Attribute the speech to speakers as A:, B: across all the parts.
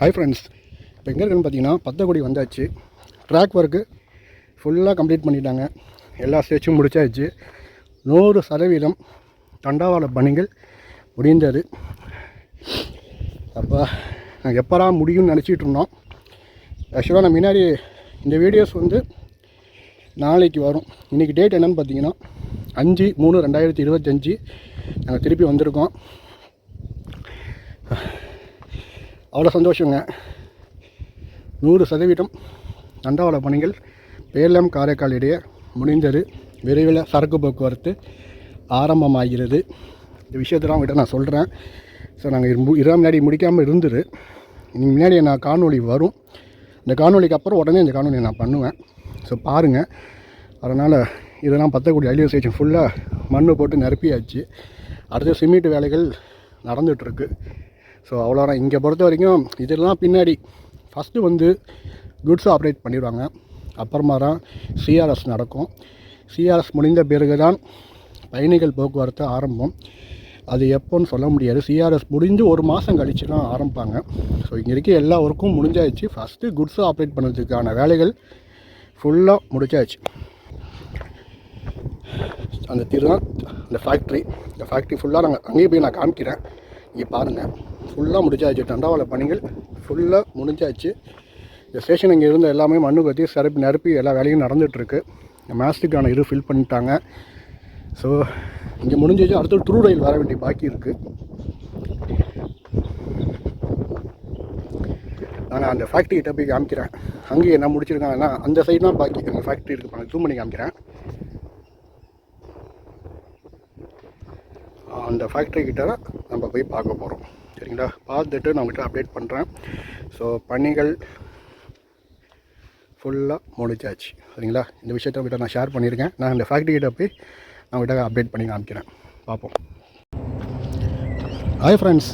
A: Hi friends இப்போ எங்கே இருக்குன்னு பார்த்தீங்கன்னா பத்தக்குடி வந்தாச்சு. ட்ராக் ஒர்க்கு ஃபுல்லாக கம்ப்ளீட் பண்ணிட்டாங்க. எல்லா ஸ்டேச்சும் முடிச்சாச்சு. நூறு சதவீதம் தண்டாவாள பணிகள் முடிந்தது. அப்போ நாங்கள் எப்போரா முடியும்னு நினச்சிட்டு இருந்தோம். ஆக்சுவலாக நான் முன்னாடி இந்த வீடியோஸ் வந்து நாளைக்கு வரும். இன்றைக்கி டேட் என்னன்னு பார்த்தீங்கன்னா அஞ்சு மூணு ரெண்டாயிரத்தி இருபத்தஞ்சி நாங்கள் திருப்பி வந்திருக்கோம். அவ்வளோ சந்தோஷங்க. நூறு சதவீதம் தண்டவாள பணிகள் பேலம் காரைக்கால் இடையே முடிந்தது. விரைவில் சரக்கு போக்குவரத்து ஆரம்பமாகிறது. இந்த விஷயத்தெல்லாம் அவங்ககிட்ட நான் சொல்கிறேன் ஸோ நாங்கள் இருபது முன்னாடி முடிக்காமல் இருந்துரு. இன்னைக்கு முன்னாடி நான் காணொலி வரும். இந்த காணொளிக்கு அப்புறம் உடனே இந்த காணொலியை நான் பண்ணுவேன். ஸோ பாருங்கள் அதனால் இதெல்லாம் பத்தக்கூடிய ரயில்வே ஸ்டேஷன் ஃபுல்லாக மண் போட்டு நிரப்பியாச்சு. அடுத்த சிமெண்ட் வேலைகள் நடந்துகிட்ருக்கு ஸோ அவ்வளோதான் இங்கே பொறுத்த வரைக்கும் இதெல்லாம் பின்னாடி ஃபஸ்ட்டு வந்து குட்ஸ் ஆப்ரேட் பண்ணிடுவாங்க. அப்புறமா தான் சிஆர்எஸ் நடக்கும். சிஆர்எஸ் முடிந்த பிறகு தான் பயணிகள் போக்குவரத்து ஆரம்பம். அது எப்போன்னு சொல்ல முடியாது. சிஆர்எஸ் முடிஞ்சு ஒரு மாதம் கழிச்சு தான் ஆரம்பிப்பாங்க. ஸோ இங்கே இருக்க எல்லா ஒர்க்கும் முடிஞ்சாச்சு. ஃபஸ்ட்டு குட்ஸ் ஆப்ரேட் பண்ணுறதுக்கான வேலைகள் ஃபுல்லாக முடிச்சாச்சு. அந்த திரு தான் இந்த ஃபேக்ட்ரி இந்த ஃபேக்ட்ரி ஃபுல்லாக நாங்கள் அங்கேயே போய் நான் காமிக்கிறேன். இங்கே பாருங்கள் ஃபுல்லாக முடிச்சாச்சு. தண்டவாள பணிகள் ஃபுல்லாக முடிஞ்சாச்சு. இந்த ஸ்டேஷன் இங்கே இருந்த எல்லாமே மண்ணு கத்தி சிறப்பி நிரப்பி எல்லா வேலையும் நடந்துகிட்ருக்கு மேஸ்டுக்கான இது ஃபில் பண்ணிட்டாங்க. ஸோ இங்கே முடிஞ்சிச்சு. அடுத்து ட்ரூ ரயில் வர வேண்டிய பாக்கி இருக்குது நான் அந்த ஃபேக்ட்ரி கிட்ட போய் காமிக்கிறேன். அங்கேயே என்ன முடிச்சிருக்காங்கன்னா அந்த சைடு தான் பாக்கி. அந்த ஃபேக்ட்ரி இருக்குது பாருங்க. ஜூம் பண்ணி காமிக்கிறேன். அந்த ஃபேக்ட்ரி கிட்ட தான் நம்ம போய் பார்க்க போகிறோம் சரிங்களா? பார்த்துட்டு நான் உங்கள்கிட்ட அப்டேட் பண்ணுறேன் ஸோ பணிகள் ஃபுல்லாக முடிச்சாச்சு சரிங்களா? இந்த விஷயத்தை உங்கள்கிட்ட நான் ஷேர் பண்ணியிருக்கேன். நான் இந்த ஃபேக்ட்ரிக்கிட்ட போய் நான் உங்கள்கிட்ட அப்டேட் பண்ணி காமிக்கிறேன். பார்ப்போம். ஹாய் ஃப்ரெண்ட்ஸ்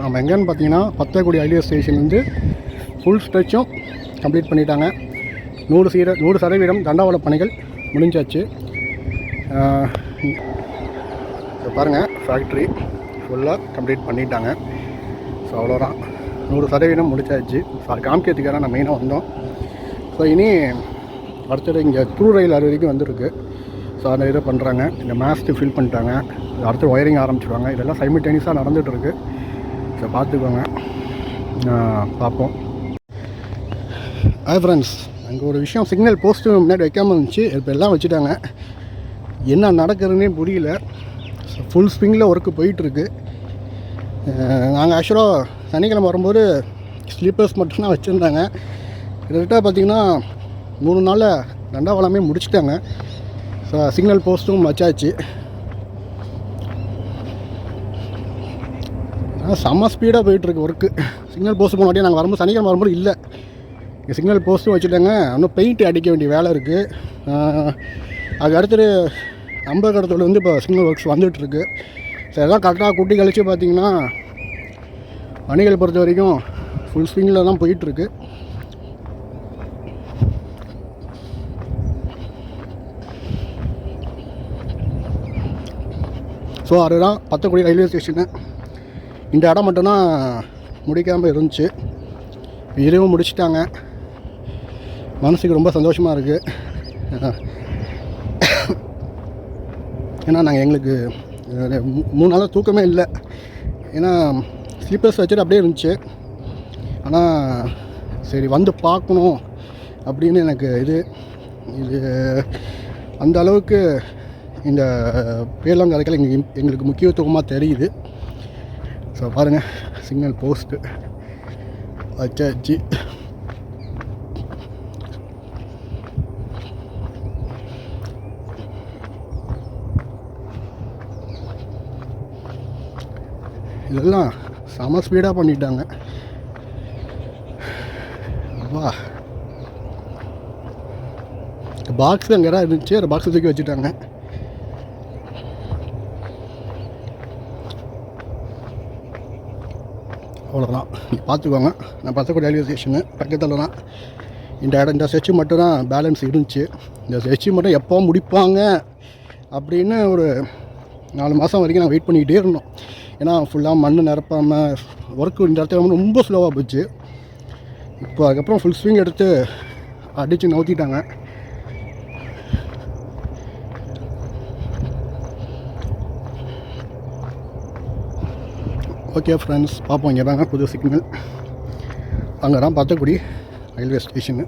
A: நம்ம எங்கேன்னு பார்த்தீங்கன்னா பத்தக்குடி ரயில்வே ஸ்டேஷன்லேருந்து ஃபுல் ஸ்ட்ரெச்சும் கம்ப்ளீட் பண்ணிட்டாங்க. நூறு சீர நூறு சதவீதம் தண்டவாள பணிகள் முடிஞ்சாச்சு. பாருங்கள் ஃபேக்ட்ரி ஃபுல்லாக கம்ப்ளீட் பண்ணிட்டாங்க. ஸோ அவ்வளோதான் நூறு சதவீதம் முடிச்சாச்சு. ஸோ அது காமிக்கிறதுக்காக நான் மெயினாக வந்தோம். ஸோ இனி அடுத்தது இங்கே த்ரூ ரயில் அது வரைக்கும் வந்திருக்கு. ஸோ அந்த இதை பண்ணுறாங்க இந்த மேஸ்ட்டு ஃபில் பண்ணிட்டாங்க. அடுத்து ஒயரிங் ஆரம்பிச்சிடுவாங்க இதெல்லாம் சைமில்டேனியஸாக நடந்துகிட்ருக்கு ஸோ பார்த்துக்கோங்க. பார்ப்போம். ஹாய் ஃப்ரெண்ட்ஸ் அங்கே ஒரு விஷயம் சிக்னல் போஸ்ட்டு முன்னாடி வைக்காமல் இருந்துச்சு. இப்போ எல்லாம் வச்சுட்டாங்க. என்ன நடக்குதுன்னே புரியல. ஃபுல் ஸ்விங்கில் ஒர்க்கு போயிட்டுருக்கு. நாங்கள் ஆக்சுவலாக சனிக்கிழமை வரும்போது ஸ்லீப்பர்ஸ் மட்டும்தான் வச்சுருந்தாங்க. கிட்டத்தட்ட பார்த்திங்கன்னா மூணு நாளில் ரெண்டாவலாமே முடிச்சிட்டாங்க. ஸோ சிக்னல் போஸ்ட்டும் வச்சாச்சு. ஆனால் செம்ம ஸ்பீடாக போயிட்டுருக்கு ஒர்க்கு சிக்னல் போஸ்ட் போனாட்டியே நாங்கள் வரும்போது சனிக்கிழமை வரும்போது இல்லை. இங்கே சிக்னல் போஸ்ட்டும் வச்சுட்டாங்க. இன்னும் பெயிண்ட் அடிக்க வேண்டிய வேலை இருக்குது அதுக்கு அடுத்தது அம்பகடத்தில் வந்து இப்போ சிக்னல் ஒர்க்ஸ் வந்துகிட்ருக்கு இதெல்லாம் கரெக்டாக குட்டி கழித்து பார்த்தீங்கன்னா பணிகள் பொறுத்த வரைக்கும் ஃபுல் ஸ்விங்கில் தான் போயிட்டுருக்கு. ஸோ அதுதான் பத்தக்குடி ரயில்வே ஸ்டேஷனு இந்த இடம் மட்டும்தான் முடிக்காமல் இருந்துச்சு. இதுவும் முடிச்சிட்டாங்க. மனசுக்கு ரொம்ப சந்தோஷமாக இருக்குது ஏன்னா நாங்கள் எங்களுக்கு மூணு நாளாக தூக்கமே இல்லை. ஏன்னா ஸ்லீப்பர்ஸ் வச்சுட்டு அப்படியே இருந்துச்சு. ஆனால் சரி வந்து பார்க்கணும் அப்படின்னு எனக்கு இது. இது அந்த அளவுக்கு இந்த பேலங்கரைக்கல் எங்களுக்கு எங்களுக்கு முக்கியத்துவமாக தெரியுது. ஸோ பாருங்கள் சிக்னல் போஸ்ட்டு வச்சாச்சு இதெல்லாம் செம ஸ்பீடாக பண்ணிட்டாங்க. அப்பா பாக்ஸ் அங்கே இருந்துச்சு? அந்த பாக்ஸை தூக்கி வச்சுட்டாங்க. அவ்வளோதான் பார்த்துக்கோங்க. நான் பத்தக்கூடிய ரயில்வே ஸ்டேஷனு பக்கத்தில் தான் இந்த இடம் இந்த ஸ்டெச்சு மட்டும் தான் பேலன்ஸ் இருந்துச்சு. இந்த ஸ்டெச்சு மட்டும் எப்போ முடிப்பாங்க? அப்படின்னு ஒரு நாலு மாதம் வரைக்கும் நான் வெயிட் பண்ணிக்கிட்டே இருந்தோம். ஏன்னா ஃபுல்லாக மண் நிரப்பாமல் ஒர்க்கு இந்த இடத்துல வந்து ரொம்ப ஸ்லோவாக போச்சு. இப்போ அதுக்கப்புறம் ஃபுல் ஸ்விங் எடுத்து அடித்து நவுத்திட்டாங்க. ஓகே ஃப்ரெண்ட்ஸ் பார்ப்போம் இங்கே தாங்க புது சிக்னல் அங்கே தான் பார்த்தக்குடி ரயில்வே ஸ்டேஷனு